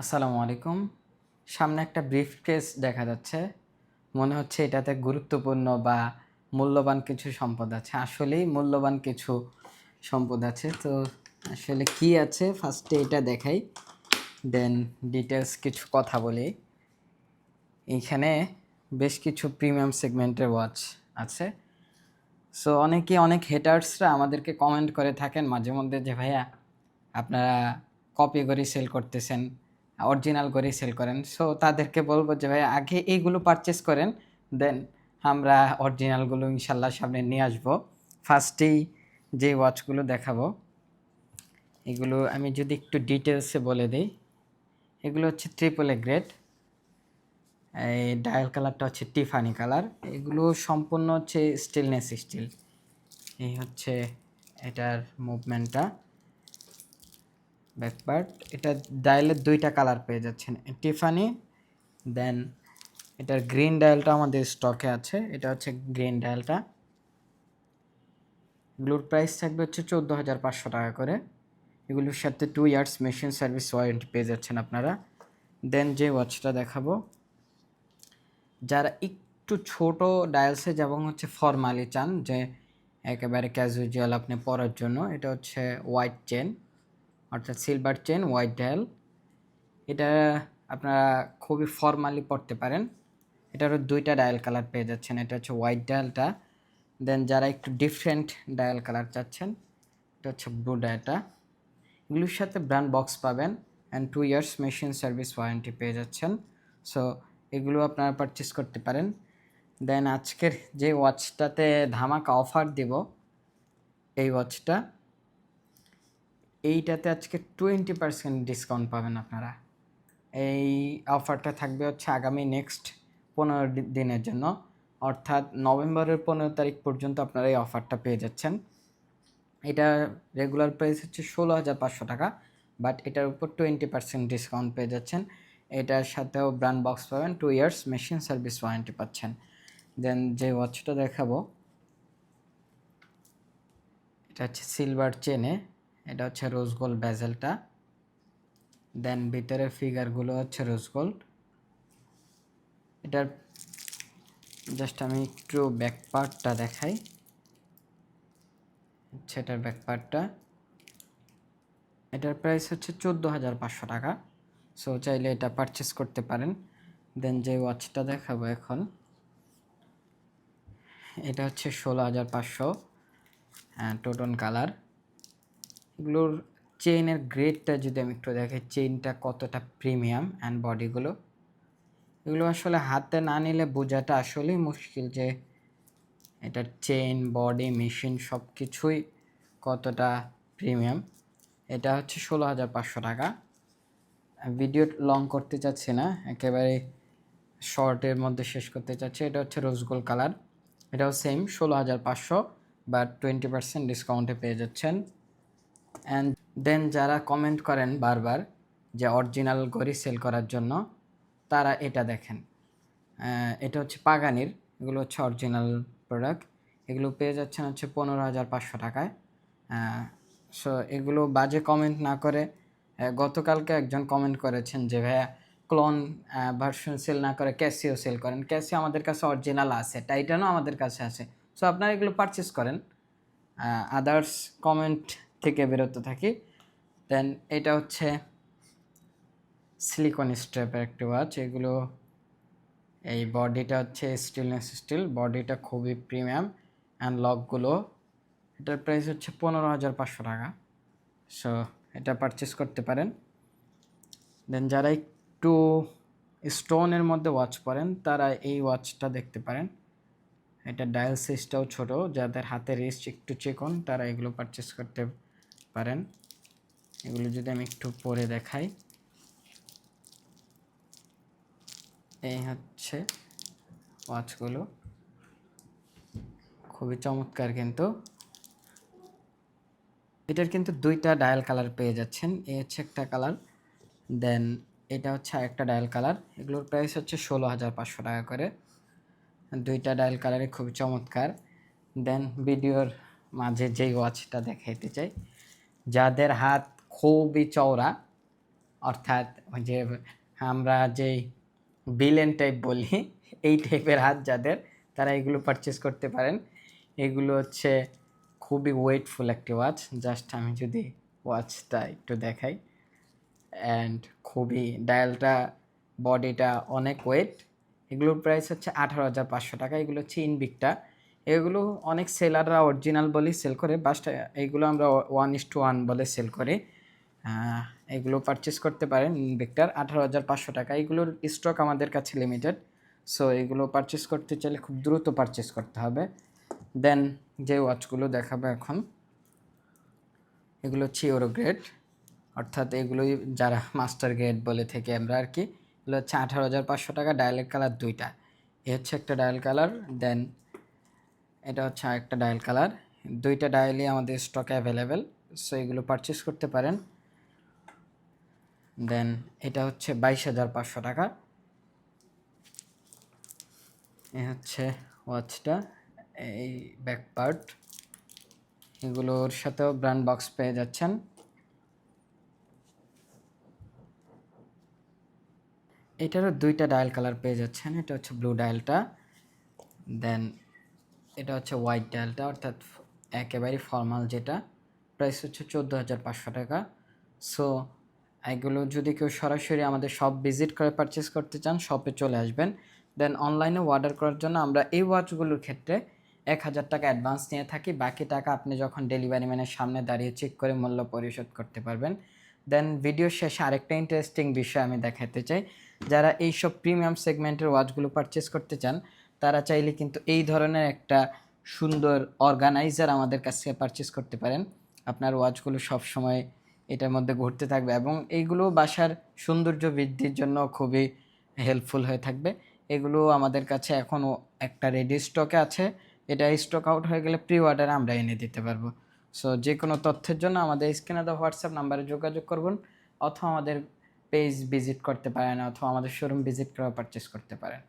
আসসালামু আলাইকুম। সামনে একটা ব্রিফ কেস দেখা যাচ্ছে। মনে হচ্ছে এটাতে গুরুত্বপূর্ণ বা মূল্যবান কিছু সম্পদ আছে। আসলেই মূল্যবান কিছু সম্পদ আছে। তো আসলে কি আছে? ফার্স্টে এটা দেখাই দেন ডিটেলস কিছু কথা বলি। এইখানে বেশ কিছু প্রিমিয়াম সেগমেন্টের ওয়াচ আছে। সো অনেকে, অনেক হেটার্সরা আমাদেরকে কমেন্ট করে থাকেন মাঝে মধ্যে যে, ভাইয়া, আপনারা কপি করে সেল করতেছেন। অরিজিনাল করে সেল করেন। সো তাদেরকে বলব যে ভাই আগে এইগুলো পারচেস করেন দেন আমরা অরিজিনালগুলো ইনশাল্লাহ সামনে নিয়ে আসব। ফার্স্টেই যে ওয়াচগুলো দেখাবো, এগুলো আমি যদি একটু ডিটেলসে বলে দিই, এগুলো হচ্ছে ট্রিপল এ গ্রেড এই ডায়াল কালারটা হচ্ছে টিফানি কালার এগুলো সম্পূর্ণ হচ্ছে স্টিলনেস স্টিল এই হচ্ছে এটার মুভমেন্টটা ব্যাকপার্ট এটা ডায়ালের দুইটা কালার পেয়ে যাচ্ছেন। টিফানি দেন এটার গ্রিন ডায়ালটা আমাদের স্টকে আছে। এটা হচ্ছে গ্রিন ডায়ালটা এগুলোর প্রাইস থাকবে হচ্ছে চোদ্দ হাজার পাঁচশো টাকা করে। এগুলোর সাথে two years machine service warranty পেয়ে যাচ্ছেন আপনারা। দেন যে ওয়াচটা দেখাবো। যারা একটু ছোট ডায়ালসে এবং হচ্ছে ফরমালি চান, যে একেবারে ক্যাজুয়াল আপনি পরার জন্য, এটা হচ্ছে হোয়াইট চেন অর্থাৎ সিলভার চেন হোয়াইট ডায়াল এটা আপনারা খুবই ফর্মালি পড়তে পারেন। এটারও দুইটা ডায়াল কালার পেয়ে যাচ্ছেন, এটা হচ্ছে হোয়াইট ডায়ালটা দেন যারা একটু ডিফারেন্ট ডায়াল কালার চাচ্ছেন, এটা হচ্ছে ব্লু ডায়ালটা এগুলোর সাথে ব্র্যান্ড বক্স পাবেন and two years machine service warranty পেয়ে যাচ্ছেন। সো এগুলো আপনারা পারচেস করতে পারেন। দেন আজকের যে ওয়াচটাতে ধামাকা অফার দিব, এই ওয়াচটা এইটাতে আজকে টোয়েন্টি পার্সেন্ট ডিসকাউন্ট পাবেন আপনারা। এই অফারটা থাকবে হচ্ছে আগামী নেক্সট পনেরো দিনের জন্য। অর্থাৎ নভেম্বরের পনেরো তারিখ পর্যন্ত আপনারা এই অফারটা পেয়ে যাচ্ছেন। এটা রেগুলার প্রাইস হচ্ছে ষোলো হাজার পাঁচশো টাকা বাট এটার উপর টোয়েন্টি পার্সেন্ট ডিসকাউন্ট পেয়ে যাচ্ছেন। এটার সাথেও ব্র্যান্ড বক্স পাবেন two years machine service warranty পাচ্ছেন। দেন যে ওয়াচটা দেখাবো, এটা হচ্ছে সিলভার চেনে এটা হচ্ছে রোজ গোল্ড ব্যাজেলটা দেন ভিতরের ফিগারগুলো হচ্ছে রোজ গোল্ড এটার জাস্ট আমি একটু ব্যাক পার্টটা দেখাই। এটার ব্যাক পার্টটা এটার প্রাইস হচ্ছে চোদ্দ হাজার পাঁচশো টাকা। সো চাইলে এটা পারচেস করতে পারেন। দেন যে ওয়াচটা দেখাবো এখন, এটা হচ্ছে ষোলো হাজার পাঁচশো টোটন কালার এগুলোর চেইনের গ্রেডটা যদি আমি একটু দেখি চেইনটা কতটা প্রিমিয়াম অ্যান্ড বডিগুলো এগুলো আসলে হাতে না নিলে বোঝাটা আসলেই মুশকিল যে এটার চেইন বডি মেশিন সব কিছুই কতটা প্রিমিয়াম এটা হচ্ছে ষোলো হাজার পাঁচশো টাকা। ভিডিও লং করতে চাচ্ছি না, একেবারে শর্টের মধ্যে শেষ করতে চাচ্ছি। এটা হচ্ছে রোজ গোল্ড কালার এটাও সেম ষোলো হাজার পাঁচশো বা টোয়েন্টি পার্সেন্ট ডিসকাউন্টে পেয়ে যাচ্ছেন। অ্যান্ড দেন যারা কমেন্ট করেন বারবার যে অরিজিনাল ঘড়ি সেল করার জন্য, তারা এটা দেখেন। এটা হচ্ছে পাগানির, এগুলো হচ্ছে অরিজিনাল প্রোডাক্ট এগুলো পেয়ে যাচ্ছেন হচ্ছে পনেরো হাজার পাঁচশো টাকায়। সো এগুলো বাজে কমেন্ট না করে গতকালকে একজন কমেন্ট করেছেন যে, ভাইয়া ক্লোন ভার্সন সেল না করে ক্যাসিও সেল করেন। ক্যাসিও আমাদের কাছে অরিজিনাল আছে টাইটানও আমাদের কাছে আছে। সো আপনারা এগুলো পারচেস করেন। আদার্স কমেন্ট থেকে বেরোতে থাকি। দেন এটা হচ্ছে সিলিকন স্ট্র্যাপের একটি ওয়াচ এগুলো এই বডিটা হচ্ছে স্টিলনেস স্টিল বডিটা খুবই প্রিমিয়াম অ্যান্ড লকগুলো এটার প্রাইস হচ্ছে পনেরো হাজার পাঁচশো টাকা। সো এটা পারচেস করতে পারেন। দেন যারা একটু স্টোনের মধ্যে ওয়াচ পরেন, তারা এই ওয়াচটা দেখতে পারেন। এটা ডায়াল ছোট। যাদের হাতে রিস্ট একটু চেকন, তারা এগুলো পারচেস করতে পারেন। এগুলো যদি আমি একটু পরে দেখাই। এই হচ্ছে ওয়াচগুলো। খুবই চমৎকার কিন্তু। এটার কিন্তু দুইটা ডায়াল কালার পেয়ে যাচ্ছেন। এই হচ্ছে একটা কালার, দেন এটা হচ্ছে একটা ডায়াল কালার। এগুলোর প্রাইস হচ্ছে ষোলো হাজার পাঁচশো টাকা করে। দুইটা ডায়াল কালারে খুবই চমৎকার। দেন ভিডিওর মাঝে যেই ওয়াচটা দেখাইতে চাই যাদের হাত খুবই চওড়া, অর্থাৎ যে আমরা যে বিলেন টাইপ বলি, এই টাইপের হাত যাদের, তারা এগুলো পারচেস করতে পারেন। এগুলো হচ্ছে খুবই ওয়েটফুল একটি ওয়াচ জাস্ট আমি যদি ওয়াচটা একটু দেখাই। অ্যান্ড খুবই ডায়ালটা বডিটা অনেক ওয়েট এগুলোর প্রাইস হচ্ছে আঠারো হাজার পাঁচশো টাকা। এগুলো হচ্ছে ইনবিকটা এগুলো অনেক সেলাররা অরিজিনাল বলেই সেল করে বাস্ট এইগুলো আমরা ওয়ান ইস টু ওয়ান বলে সেল করি। এগুলো পারচেস করতে পারেন ইনভিক্টার আঠারো হাজার পাঁচশো টাকা। এগুলোর স্টক আমাদের কাছে লিমিটেড সো এগুলো পারচেস করতে চাইলে খুব দ্রুত পারচেস করতে হবে। দেন যে ওয়াচগুলো দেখাবো এখন, এগুলো হচ্ছে ইউরো গ্রেড অর্থাৎ এগুলোই যারা মাস্টার গ্রেড বলে থেকে আমরা আর কি। এগুলো হচ্ছে আঠারো হাজার পাঁচশো টাকা ডায়ালের কালার দুইটা। এ হচ্ছে একটা ডায়াল কালার দেন এটা হচ্ছে আরেকটা ডায়াল কালার। দুইটা ডায়ালই আমাদের স্টকে অ্যাভেলেবেল সো এগুলো পারচেস করতে পারেন। দেন এটা হচ্ছে বাইশ হাজার পাঁচশো টাকা। এ হচ্ছে ওয়াচটা এই ব্যাক পার্ট এগুলোর সাথেও ব্র্যান্ড বক্স পেয়ে যাচ্ছেন। এটারও দুইটা ডায়াল কালার পেয়ে যাচ্ছেন, এটা হচ্ছে ব্লু ডায়ালটা। দেন এটা হচ্ছে হোয়াইট ডায়ালটা অর্থাৎ একেবারে ফর্মাল যেটা। প্রাইস হচ্ছে চোদ্দ হাজার পাঁচশো টাকা। সো এগুলো যদি কেউ সরাসরি আমাদের শপ ভিজিট করে পারচেস করতে চান শপে চলে আসবেন। দেন অনলাইনে অর্ডার করার জন্য আমরা এই ওয়াচগুলোর ক্ষেত্রে এক হাজার টাকা অ্যাডভান্স নিয়ে থাকি। বাকি টাকা আপনি যখন ডেলিভারি ম্যানের সামনে দাঁড়িয়ে চেক করে মূল্য পরিশোধ করতে পারবেন। দেন ভিডিও শেষে আরেকটা ইন্টারেস্টিং বিষয় আমি দেখাতে চাই। যারা এইসব প্রিমিয়াম সেগমেন্টের ওয়াচগুলো পারচেস করতে চান তারা চাইলে কিন্তু এই ধরনের একটা সুন্দর অর্গানাইজার আমাদের কাছ পারচেস করতে পারেন। আপনার ওয়াচগুলো সব সময় এটার মধ্যে ঘুরতে থাকবে এবং এইগুলো বাসার সৌন্দর্য বৃদ্ধির জন্য খুবই হেল্পফুল হয়ে থাকবে। এগুলো আমাদের কাছে এখনও একটা রেডি স্টকে আছে। এটা স্টক আউট হয়ে গেলে প্রি অর্ডারে আমরা এনে দিতে পারব। সো যে কোনো তথ্যের জন্য আমাদের স্ক্রিনে দেওয়া হোয়াটসঅ্যাপ নাম্বারে যোগাযোগ করবেন অথবা আমাদের পেজ ভিজিট করতে পারেন অথবা আমাদের শোরুম ভিজিট করে পারচেস করতে পারেন।